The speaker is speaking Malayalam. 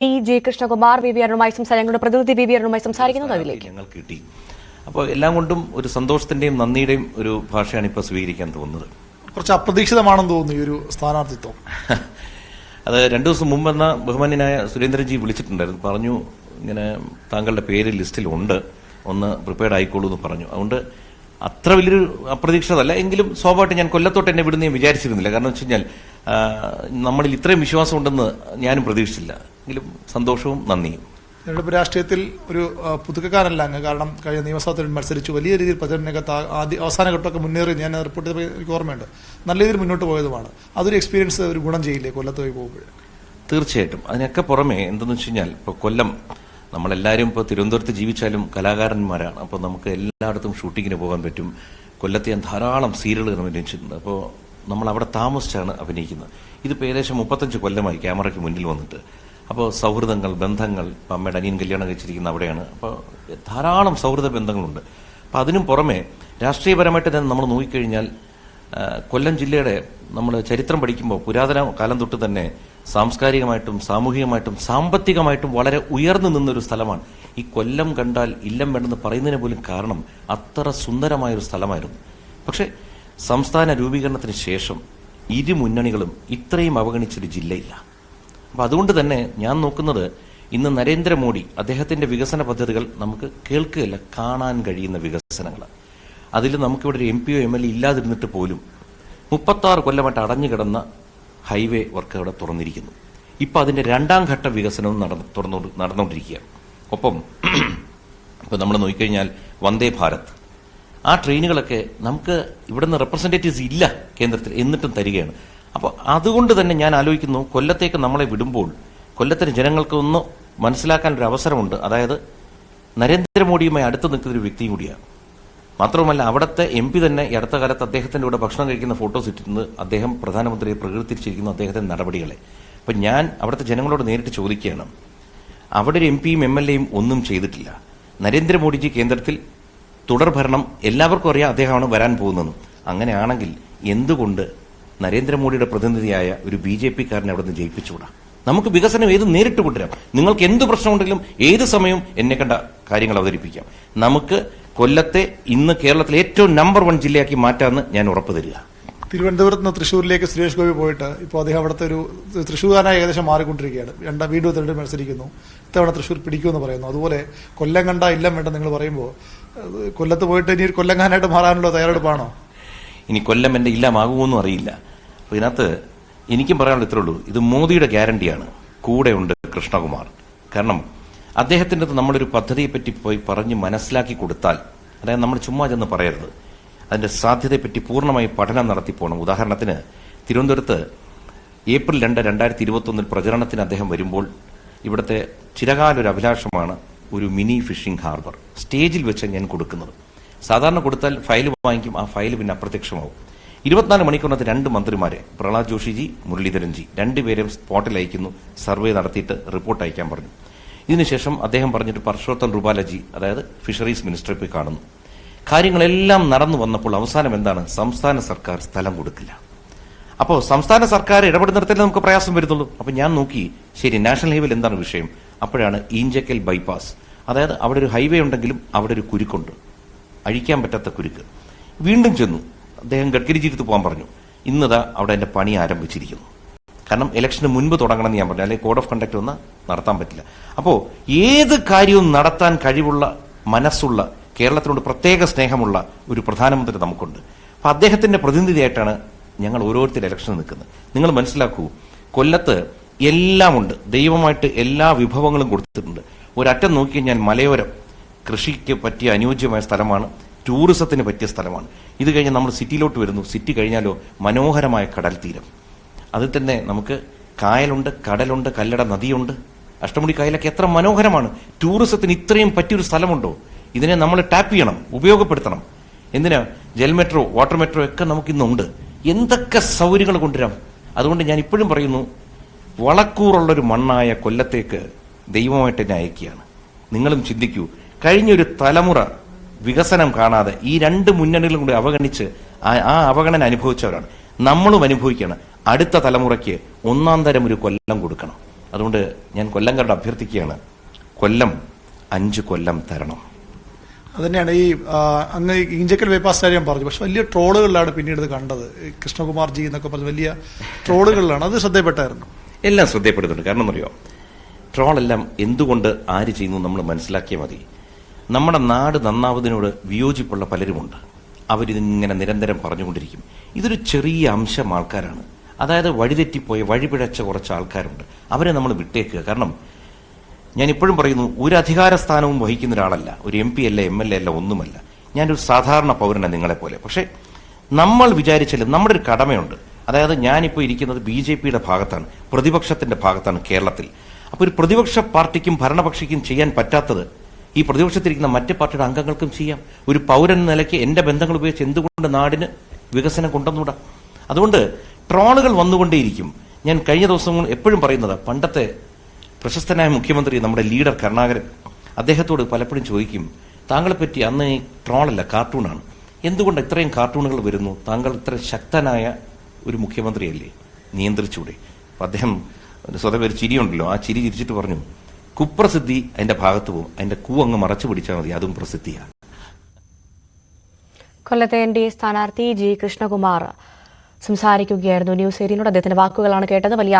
E J Krishnakumar V V അരുണുമായി സംസാരിക്കും ഞങ്ങളുടെ പ്രതിനിധി വി വി അരുണുമായി സംസാരിക്കുന്നത് അതിലേക്ക്. ഞങ്ങൾ കിട്ടി. അപ്പോൾ എല്ലാം കൊണ്ടും ഒരു സന്തോഷത്തിന്റെയും നന്ദിയുടെയും ഒരു ഭാഷയാണ് ഇപ്പോൾ സ്വീകരിക്കാൻ തോന്നുന്നത്. കുറച്ച് അപ്രതീക്ഷിതമാണെന്ന് തോന്നുന്നു ഈ ഒരു സ്ഥാനാർത്ഥിത്വം. അത് രണ്ടു ദിവസം മുമ്പ് എന്ന ബഹുമാന്യനായ സുരേന്ദ്രൻജി വിളിച്ചിട്ടുണ്ടായിരുന്നു. പറഞ്ഞു ഇങ്ങനെ താങ്കളുടെ പേര് ലിസ്റ്റിലുണ്ട്. ഒന്ന് പ്രിപ്പയർഡ് ആയിക്കോളൂ എന്ന് പറഞ്ഞു. അതുകൊണ്ട് അത്ര വലിയൊരു അപ്രതീക്ഷിതല്ല എങ്കിലും സ്വാഭാവികമായിട്ട് ഞാൻ കൊല്ലത്തോട്ട് എന്നെ വിടുന്ന ഞാൻ വിചാരിച്ചിരുന്നില്ല. കാരണം വെച്ച് കഴിഞ്ഞാൽ നമ്മളിൽ ഇത്രയും വിശ്വാസം ഉണ്ടെന്ന് ഞാനും പ്രതീക്ഷിച്ചില്ല. എങ്കിലും സന്തോഷവും നന്ദിയും. തെരഞ്ഞെടുപ്പ് രാഷ്ട്രീയത്തിൽ ഒരു പുതുക്കക്കാരല്ല അങ്ങ്. കാരണം കഴിഞ്ഞ നിയമസഭാ തെരഞ്ഞെടുപ്പ് മത്സരിച്ചു. വലിയ രീതിയിൽ പ്രചരണരംഗത്ത് ആദ്യ അവസാന ഘട്ടമൊക്കെ മുന്നേറി ഞാൻ റിപ്പോർട്ട് എനിക്ക് ഓർമ്മയുണ്ട്. നല്ല രീതിയിൽ മുന്നോട്ട് പോയതുമാണ്. അതൊരു എക്സ്പീരിയൻസ് ഒരു ഗുണം ചെയ്യില്ലേ? കൊല്ലത്ത് പോയി പോകുമ്പോൾ തീർച്ചയായിട്ടും. അതിനൊക്കെ പുറമെ എന്തെന്ന് വെച്ച് കഴിഞ്ഞാൽ ഇപ്പോൾ കൊല്ലം നമ്മളെല്ലാവരും ഇപ്പോൾ തിരുവനന്തപുരത്ത് ജീവിച്ചാലും കലാകാരന്മാരാണ്. അപ്പോൾ നമുക്ക് എല്ലായിടത്തും ഷൂട്ടിങ്ങിന് പോകാൻ പറ്റും. കൊല്ലത്ത് ഞാൻ ധാരാളം സീരിയലുകൾ അഭിനയിച്ചിട്ടുണ്ട് അപ്പോൾ നമ്മൾ അവിടെ താമസിച്ചാണ് അഭിനയിക്കുന്നത്. ഇതിപ്പോൾ ഏകദേശം മുപ്പത്തഞ്ച് കൊല്ലമായി ക്യാമറയ്ക്ക് മുന്നിൽ വന്നിട്ട്. അപ്പോൾ സൗഹൃദങ്ങൾ ബന്ധങ്ങൾ ഇപ്പം അമ്മയുടെ അനിയൻ കല്യാണം കഴിച്ചിരിക്കുന്ന അവിടെയാണ്. അപ്പോൾ ധാരാളം സൗഹൃദ ബന്ധങ്ങളുണ്ട്. അപ്പോൾ അതിനും പുറമെ രാഷ്ട്രീയപരമായിട്ട് തന്നെ നമ്മൾ നോക്കിക്കഴിഞ്ഞാൽ കൊല്ലം ജില്ലയുടെ നമ്മൾ ചരിത്രം പഠിക്കുമ്പോൾ പുരാതന കാലം തൊട്ട് തന്നെ സാംസ്കാരികമായിട്ടും സാമൂഹികമായിട്ടും സാമ്പത്തികമായിട്ടും വളരെ ഉയർന്നു നിന്നൊരു സ്ഥലമാണ്. ഈ കൊല്ലം കണ്ടാൽ ഇല്ലം വേണ്ടെന്ന് പറയുന്നതിന് പോലും കാരണം അത്ര സുന്ദരമായൊരു സ്ഥലമായിരുന്നു. പക്ഷേ സംസ്ഥാന രൂപീകരണത്തിന് ശേഷം ഇരു മുന്നണികളും ഇത്രയും അവഗണിച്ചൊരു ജില്ലയില്ല. അപ്പൊ അതുകൊണ്ട് തന്നെ ഞാൻ നോക്കുന്നത് ഇന്ന് നരേന്ദ്രമോദി അദ്ദേഹത്തിന്റെ വികസന പദ്ധതികൾ നമുക്ക് കേൾക്കുകയല്ല കാണാൻ കഴിയുന്ന വികസനങ്ങൾ അതിൽ നമുക്കിവിടെ ഒരു എം പിയോ എം എൽ എ ഇല്ലാതിരുന്നിട്ട് പോലും മുപ്പത്തി ആറ് കൊല്ലമായിട്ട് അടഞ്ഞു കിടന്ന ഹൈവേ വർക്ക് അവിടെ തുറന്നിരിക്കുന്നു. ഇപ്പൊ അതിന്റെ രണ്ടാം ഘട്ട വികസനവും നടന്നു തുറന്നു നടന്നുകൊണ്ടിരിക്കുകയാണ്. ഒപ്പം ഇപ്പൊ നമ്മൾ നോക്കിക്കഴിഞ്ഞാൽ വന്ദേ ഭാരത്. ആ ട്രെയിനുകളൊക്കെ നമുക്ക് ഇവിടുന്ന് റെപ്രസെന്റേറ്റീവ്സ് ഇല്ല കേന്ദ്രത്തിൽ എന്നിട്ടും തരികയാണ്. അപ്പോൾ അതുകൊണ്ട് തന്നെ ഞാൻ ആലോചിക്കുന്നു കൊല്ലത്തേക്ക് നമ്മളെ വിടുമ്പോൾ കൊല്ലത്തിന് ജനങ്ങൾക്ക് ഒന്ന് മനസ്സിലാക്കാൻ ഒരു അവസരമുണ്ട് അതായത് നരേന്ദ്രമോദിയുമായി അടുത്ത് നിൽക്കുന്ന ഒരു വ്യക്തിയും കൂടിയാണ്. മാത്രവുമല്ല അവിടുത്തെ എം പി തന്നെ ഈ അടുത്ത കാലത്ത് അദ്ദേഹത്തിന്റെ കൂടെ ഭക്ഷണം കഴിക്കുന്ന ഫോട്ടോസ് ഇട്ടിരുന്നത് അദ്ദേഹം പ്രധാനമന്ത്രിയെ പ്രകീർത്തിച്ചിരിക്കുന്നു അദ്ദേഹത്തിന്റെ നടപടികളെ. അപ്പൊ ഞാൻ അവിടുത്തെ ജനങ്ങളോട് നേരിട്ട് ചോദിക്കുകയാണ്. അവിടെ ഒരു എം പിയും എം എൽ എയും ഒന്നും ചെയ്തിട്ടില്ല. നരേന്ദ്രമോദിജി കേന്ദ്രത്തിൽ തുടർഭരണം എല്ലാവർക്കും അറിയാം അദ്ദേഹമാണ് വരാൻ പോകുന്നതെന്നും. അങ്ങനെയാണെങ്കിൽ എന്തുകൊണ്ട് നരേന്ദ്രമോദിയുടെ പ്രതിനിധിയായ ഒരു ബി ജെ പിക്കാരനെ അവിടെ നിന്ന് ജയിപ്പിച്ചുകൂടാ? നമുക്ക് വികസനം ഏത് നേരിട്ട് കൊണ്ടുവരാം. നിങ്ങൾക്ക് എന്ത് പ്രശ്നമുണ്ടെങ്കിലും ഏത് സമയവും എന്നെ കണ്ട കാര്യങ്ങൾ അവതരിപ്പിക്കാം. നമുക്ക് കൊല്ലത്തെ ഇന്ന് കേരളത്തിലെ ഏറ്റവും നമ്പർ വൺ ജില്ലയാക്കി മാറ്റാമെന്ന് ഞാൻ ഉറപ്പ് തരിക. തിരുവനന്തപുരത്ത് നിന്ന് തൃശ്ശൂരിലേക്ക് സുരേഷ് ഗോപി പോയിട്ട് ഇപ്പോൾ അദ്ദേഹം അവിടുത്തെ ഒരു തൃശ്ശൂർകാരനായി ഏകദേശം മാറിക്കൊണ്ടിരിക്കുകയാണ്. രണ്ട വീണ്ടും തെരഞ്ഞെടുപ്പ് മത്സരിക്കുന്നു. ഇത്തവണ തൃശ്ശൂർ പിടിക്കുമെന്ന് പറയുന്നു. അതുപോലെ കൊല്ലം കണ്ട ഇല്ലം വേണ്ട നിങ്ങൾ പറയുമ്പോൾ കൊല്ലത്ത് പോയിട്ട് ഇനി ഒരു കൊല്ലങ്കാനായിട്ട് മാറാനുള്ള തയ്യാറെടുപ്പാണോ? ഇനി കൊല്ലം എന്റെ ഇല്ലാമാകുമോന്നും അറിയില്ല. അപ്പോൾ ഇതിനകത്ത് എനിക്കും പറയാനുള്ള ഇത്രേ ഉള്ളൂ. ഇത് മോദിയുടെ ഗ്യാരണ്ടിയാണ്. കൂടെയുണ്ട് കൃഷ്ണകുമാർ. കാരണം അദ്ദേഹത്തിന്റെ നമ്മളൊരു പദ്ധതിയെപ്പറ്റി പോയി പറഞ്ഞ് മനസ്സിലാക്കി കൊടുത്താൽ അതായത് നമ്മൾ ചുമ്മാ ചെന്ന് പറയരുത്. അതിന്റെ സാധ്യതയെപ്പറ്റി പൂർണമായി പഠനം നടത്തി പോകണം ഉദാഹരണത്തിന് തിരുവനന്തപുരത്ത് ഏപ്രിൽ രണ്ട് രണ്ടായിരത്തി ഇരുപത്തൊന്നിൽ പ്രചരണത്തിന് അദ്ദേഹം വരുമ്പോൾ ഇവിടുത്തെ ചിരകാലൊരു അഭിലാഷമാണ് ഒരു മിനി ഫിഷിംഗ് ഹാർബർ. സ്റ്റേജിൽ വെച്ച് ഞാൻ കൊടുക്കുന്നത്. സാധാരണ കൊടുത്താൽ ഫയൽ വാങ്ങിക്കും ആ ഫയൽ പിന്നെ അപ്രത്യക്ഷമാവും. ഇരുപത്തിനാല് മണിക്കൂറിനകത്ത് രണ്ട് മന്ത്രിമാരെ പ്രഹ്ലാദ് ജോഷിജി മുരളീധരൻജി രണ്ടുപേരെയും സ്പോട്ടിൽ അയക്കുന്നു സർവേ നടത്തിയിട്ട് റിപ്പോർട്ട് അയക്കാൻ പറഞ്ഞു. ഇതിനുശേഷം അദ്ദേഹം പറഞ്ഞിട്ട് പർഷോത്തം റുബാലജി അതായത് ഫിഷറീസ് മിനിസ്റ്ററെ പോയി കാണുന്നു. കാര്യങ്ങളെല്ലാം നടന്നു വന്നപ്പോൾ അവസാനം എന്താണ്? സംസ്ഥാന സർക്കാർ സ്ഥലം കൊടുക്കില്ല. അപ്പോൾ സംസ്ഥാന സർക്കാർ ഇടപെടുന്നിടത്തല്ലേ നമുക്ക് പ്രയാസം വരുന്നുള്ളൂ? അപ്പൊ ഞാൻ നോക്കി ശരി നാഷണൽ ഹൈവേയിൽ എന്താണ് വിഷയം? അപ്പോഴാണ് ഈഞ്ചക്കൽ ബൈപ്പാസ്. അതായത് അവിടെ ഒരു ഹൈവേ ഉണ്ടെങ്കിലും അവിടെ ഒരു കുരുക്കുണ്ട്. അഴിക്കാൻ പറ്റാത്ത കുരുക്ക്. വീണ്ടും ചെന്നു. അദ്ദേഹം ഗഡ്കരിജിരുത്ത് പോകാൻ പറഞ്ഞു. ഇന്നതാ അവിടെ എന്റെ പണി ആരംഭിച്ചിരിക്കുന്നു. കാരണം ഇലക്ഷന് മുൻപ് തുടങ്ങണമെന്ന് ഞാൻ പറഞ്ഞു. അല്ലെങ്കിൽ കോഡ് ഓഫ് കണ്ടക്ട് ഒന്നും നടത്താൻ പറ്റില്ല. അപ്പോൾ ഏത് കാര്യവും നടത്താൻ കഴിവുള്ള മനസ്സുള്ള കേരളത്തിനോട് പ്രത്യേക സ്നേഹമുള്ള ഒരു പ്രധാനമന്ത്രി നമുക്കുണ്ട്. അപ്പൊ അദ്ദേഹത്തിന്റെ പ്രതിനിധിയായിട്ടാണ് ഞങ്ങൾ ഓരോരുത്തർ ഇലക്ഷന് നിൽക്കുന്നത്. നിങ്ങൾ മനസ്സിലാക്കൂ കൊല്ലത്ത് എല്ലാമുണ്ട് ദൈവമായിട്ട് എല്ലാ വിഭവങ്ങളും കൊടുത്തിട്ടുണ്ട്. ഒരറ്റം നോക്കി ഞാൻ മലയോരം കൃഷിക്ക് പറ്റിയ അനുയോജ്യമായ സ്ഥലമാണ്. ടൂറിസത്തിന് പറ്റിയ സ്ഥലമാണ്. ഇത് കഴിഞ്ഞ് നമ്മൾ സിറ്റിയിലോട്ട് വരുന്നു. സിറ്റി കഴിഞ്ഞാലോ മനോഹരമായ കടൽ തീരം അതിൽ തന്നെ നമുക്ക് കായലുണ്ട് കടലുണ്ട് കല്ലട നദിയുണ്ട്. അഷ്ടമുടി കായലൊക്കെ എത്ര മനോഹരമാണ്. ടൂറിസത്തിന് ഇത്രയും പറ്റിയൊരു സ്ഥലമുണ്ടോ? ഇതിനെ നമ്മൾ ടാപ്പ് ചെയ്യണം ഉപയോഗപ്പെടുത്തണം. എന്തിനാ? ജൽ മെട്രോ വാട്ടർ മെട്രോ ഒക്കെ നമുക്ക് ഇന്നുണ്ട് എന്തൊക്കെ സൗകര്യങ്ങൾ കൊണ്ടുവരാം? അതുകൊണ്ട് ഞാൻ ഇപ്പോഴും പറയുന്നു വളക്കൂറുള്ളൊരു മണ്ണായ കൊല്ലത്തേക്ക് ദൈവമായിട്ട് എന്നെ അയക്കുകയാണ്. നിങ്ങളും ചിന്തിക്കൂ കഴിഞ്ഞൊരു തലമുറ വികസനം കാണാതെ ഈ രണ്ട് മുന്നണികളും കൂടി അവഗണിച്ച് ആ- അവഗണന അനുഭവിച്ചവരാണ്. നമ്മളും അനുഭവിക്കണം അടുത്ത തലമുറയ്ക്ക് ഒന്നാം തരം ഒരു കൊല്ലം കൊടുക്കണം. അതുകൊണ്ട് ഞാൻ കൊല്ലംകാരുടെ അഭ്യർത്ഥിക്കുകയാണ്. കൊല്ലം അഞ്ച് കൊല്ലം തരണം. അതുതന്നെയാണ് ഈ അങ്ങ് ഇഞ്ചക്കൽ ബൈപ്പാസ് കാര്യം പറഞ്ഞു. പക്ഷെ വലിയ ട്രോളുകളിലാണ് പിന്നീട് ഇത് കണ്ടത്. കൃഷ്ണകുമാർ ജി എന്നൊക്കെ പറഞ്ഞ വലിയ ട്രോളുകളിലാണ്. അത് ശ്രദ്ധയപ്പെട്ടായിരുന്നു. എല്ലാം ശ്രദ്ധയപ്പെടുന്നുണ്ട്. കാരണം എന്നറിയോ ട്രോളെല്ലാം എന്തുകൊണ്ട് ആര് ചെയ്യുന്നു നമ്മൾ മനസ്സിലാക്കിയാൽ മതി. നമ്മുടെ നാട് നന്നാവതിനോട് വിയോജിപ്പുള്ള പലരുമുണ്ട്. അവരിതിങ്ങനെ നിരന്തരം പറഞ്ഞുകൊണ്ടിരിക്കും. ഇതൊരു ചെറിയ അംശം ആൾക്കാരാണ്. അതായത് വഴിതെറ്റിപ്പോയ വഴിപിഴച്ച കുറച്ച് ആൾക്കാരുണ്ട്. അവരെ നമ്മൾ വിട്ടേക്കുക. കാരണം ഞാൻ ഇപ്പോഴും പറയുന്നു ഒരു അധികാര സ്ഥാനവും വഹിക്കുന്ന ഒരാളല്ല. ഒരു എം പി അല്ല എം എൽ എ അല്ല ഒന്നുമല്ല. ഞാനൊരു സാധാരണ പൗരനാണ് നിങ്ങളെപ്പോലെ. പക്ഷേ നമ്മൾ വിചാരിച്ചാലും നമ്മുടെ ഒരു കടമയുണ്ട്. അതായത് ഞാനിപ്പോൾ ഇരിക്കുന്നത് ബി ജെ പിയുടെ ഭാഗത്താണ് പ്രതിപക്ഷത്തിന്റെ ഭാഗത്താണ് കേരളത്തിൽ. അപ്പോൾ ഒരു പ്രതിപക്ഷ പാർട്ടിക്കും ഭരണപക്ഷിക്കും ചെയ്യാൻ പറ്റാത്തത് ഈ പ്രതിപക്ഷത്തിരിക്കുന്ന മറ്റു പാർട്ടിയുടെ അംഗങ്ങൾക്കും ചെയ്യാം. ഒരു പൗരൻ നിലയ്ക്ക് എന്റെ ബന്ധങ്ങൾ ഉപയോഗിച്ച് എന്തുകൊണ്ട് നാടിന് വികസനം കൊണ്ടുവന്നുകൂടാ അതുകൊണ്ട് ട്രോളുകൾ വന്നുകൊണ്ടേയിരിക്കും. ഞാൻ കഴിഞ്ഞ ദിവസം എപ്പോഴും പറയുന്നത് പണ്ടത്തെ പ്രശസ്തനായ മുഖ്യമന്ത്രി നമ്മുടെ ലീഡർ കരുണാകരൻ അദ്ദേഹത്തോട് പലപ്പോഴും ചോദിക്കും താങ്കളെ പറ്റി അന്ന് ട്രോളല്ല കാർട്ടൂണാണ്. എന്തുകൊണ്ട് ഇത്രയും കാർട്ടൂണുകൾ വരുന്നു? താങ്കൾ ഇത്ര ശക്തനായ ഒരു മുഖ്യമന്ത്രിയല്ലേ? നിയന്ത്രിച്ചൂടെ. അപ്പം അദ്ദേഹം സ്വതവേ ഒരു ചിരിയുണ്ടല്ലോ. ആ ചിരി ചിരിച്ചിട്ട് പറഞ്ഞു കുപ്രസിദ്ധി അതിന്റെ ഭാഗത്ത് പോകും. അതിന്റെ കൂ അങ്ങ് മറച്ചു പിടിച്ചാൽ മതി. അതും പ്രസിദ്ധിയാണ്. കൊല്ലത്തെ എൻ ഡി എ സ്ഥാനാർത്ഥി ജി കൃഷ്ണകുമാർ സംസാരിക്കുകയായിരുന്നു. ന്യൂസ് ഏരിയനോട് അദ്ദേഹത്തിന്റെ വാക്കുകളാണ് കേട്ടത്. വലിയ